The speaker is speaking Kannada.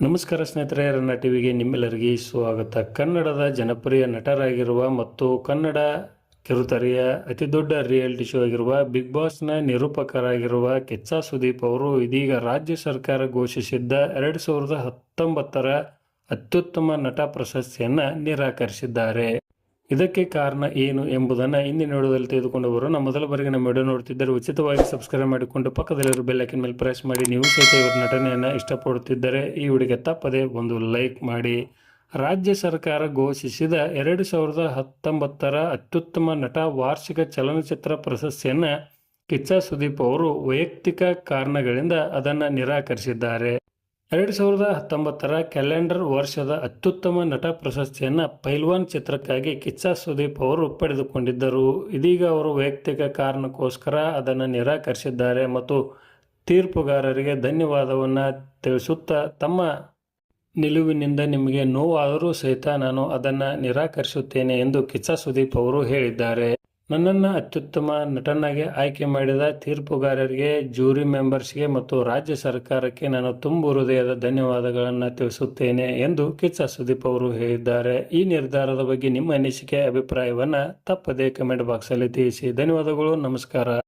ನಮಸ್ಕಾರ ಸ್ನೇಹಿತರೆ, ರನ್ನ ಟಿವಿಗೆ ನಿಮ್ಮೆಲ್ಲರಿಗೆ ಸ್ವಾಗತ. ಕನ್ನಡದ ಜನಪ್ರಿಯ ನಟರಾಗಿರುವ ಮತ್ತು ಕನ್ನಡ ಕಿರುತೆರೆಯ ಅತಿ ದೊಡ್ಡ ರಿಯಾಲಿಟಿ ಶೋ ಆಗಿರುವ ಬಿಗ್ ಬಾಸ್ನ ನಿರೂಪಕರಾಗಿರುವ ಕೆಚ್ಚಾ ಸುದೀಪ್ ಅವರು ಇದೀಗ ರಾಜ್ಯ ಸರ್ಕಾರ ಘೋಷಿಸಿದ್ದ ಎರಡು ಸಾವಿರದ ಹತ್ತೊಂಬತ್ತರ ಅತ್ಯುತ್ತಮ ನಟ ಪ್ರಶಸ್ತಿಯನ್ನು ನಿರಾಕರಿಸಿದ್ದಾರೆ. ಇದಕ್ಕೆ ಕಾರಣ ಏನು ಎಂಬುದನ್ನು ಇಂದಿನ ವಿಡಿಯೋದಲ್ಲಿ ತೆಗೆದುಕೊಂಡು ಬರೋಣ ಮೊದಲ ಬಾರಿಗೆ ನಮ್ಮ ವಿಡಿಯೋ ನೋಡ್ತಿದ್ದರೆ ಉಚಿತವಾಗಿ ಸಬ್ಸ್ಕ್ರೈಬ್ ಮಾಡಿಕೊಂಡು ಪಕ್ಕದಲ್ಲಿರೋ ಬೆಲ್ ಐಕನ್ ಮೇಲೆ ಪ್ರೆಸ್ ಮಾಡಿ. ನೀವು ಸಹಿತ ಇವರ ನಟನೆಯನ್ನು ಇಷ್ಟಪಡುತ್ತಿದ್ದರೆ ಈ ವಿಡಿಯೋಗೆ ತಪ್ಪದೆ ಒಂದು ಲೈಕ್ ಮಾಡಿ. ರಾಜ್ಯ ಸರ್ಕಾರ ಘೋಷಿಸಿದ ಎರಡು ಸಾವಿರದ ಹತ್ತೊಂಬತ್ತರ ಅತ್ಯುತ್ತಮ ನಟ ವಾರ್ಷಿಕ ಚಲನಚಿತ್ರ ಪ್ರಶಸ್ತಿಯನ್ನು ಕಿಚ್ಚ ಸುದೀಪ್ ಅವರು ವೈಯಕ್ತಿಕ ಕಾರಣಗಳಿಂದ ಅದನ್ನು ನಿರಾಕರಿಸಿದ್ದಾರೆ. ಎರಡು ಸಾವಿರದ ಹತ್ತೊಂಬತ್ತರ ಕ್ಯಾಲೆಂಡರ್ ವರ್ಷದ ಅತ್ಯುತ್ತಮ ನಟ ಪ್ರಶಸ್ತಿಯನ್ನು ಪೈಲ್ವಾನ್ ಚಿತ್ರಕ್ಕಾಗಿ ಕಿಚ್ಚಾ ಸುದೀಪ್ ಅವರು ಪಡೆದುಕೊಂಡಿದ್ದರು. ಇದೀಗ ಅವರು ವೈಯಕ್ತಿಕ ಕಾರಣಕ್ಕೋಸ್ಕರ ಅದನ್ನು ನಿರಾಕರಿಸಿದ್ದಾರೆ ಮತ್ತು ತೀರ್ಪುಗಾರರಿಗೆ ಧನ್ಯವಾದವನ್ನು ತಿಳಿಸುತ್ತಾ ತಮ್ಮ ನಿಲುವಿನಿಂದ ನಿಮಗೆ ನೋವಾದರೂ ಸಹಿತ ನಾನು ಅದನ್ನು ನಿರಾಕರಿಸುತ್ತೇನೆ ಎಂದು ಕಿಚ್ಚ ಸುದೀಪ್ ಅವರು ಹೇಳಿದ್ದಾರೆ. ನನ್ನನ್ನು ಅತ್ಯುತ್ತಮ ನಟನಾಗಿ ಆಯ್ಕೆ ಮಾಡಿದ ತೀರ್ಪುಗಾರರಿಗೆ ಜೂರಿ ಮೆಂಬರ್ಸ್ಗೆ ಮತ್ತು ರಾಜ್ಯ ಸರ್ಕಾರಕ್ಕೆ ನಾನು ತುಂಬು ಹೃದಯದ ಧನ್ಯವಾದಗಳನ್ನು ತಿಳಿಸುತ್ತೇನೆ ಎಂದು ಕಿಚ್ಚ ಸುದೀಪ್ ಅವರು ಹೇಳಿದ್ದಾರೆ. ಈ ನಿರ್ಧಾರದ ಬಗ್ಗೆ ನಿಮ್ಮ ಅನಿಸಿಕೆ, ಅಭಿಪ್ರಾಯವನ್ನು ತಪ್ಪದೇ ಕಮೆಂಟ್ ಬಾಕ್ಸಲ್ಲಿ ತಿಳಿಸಿ. ಧನ್ಯವಾದಗಳು, ನಮಸ್ಕಾರ.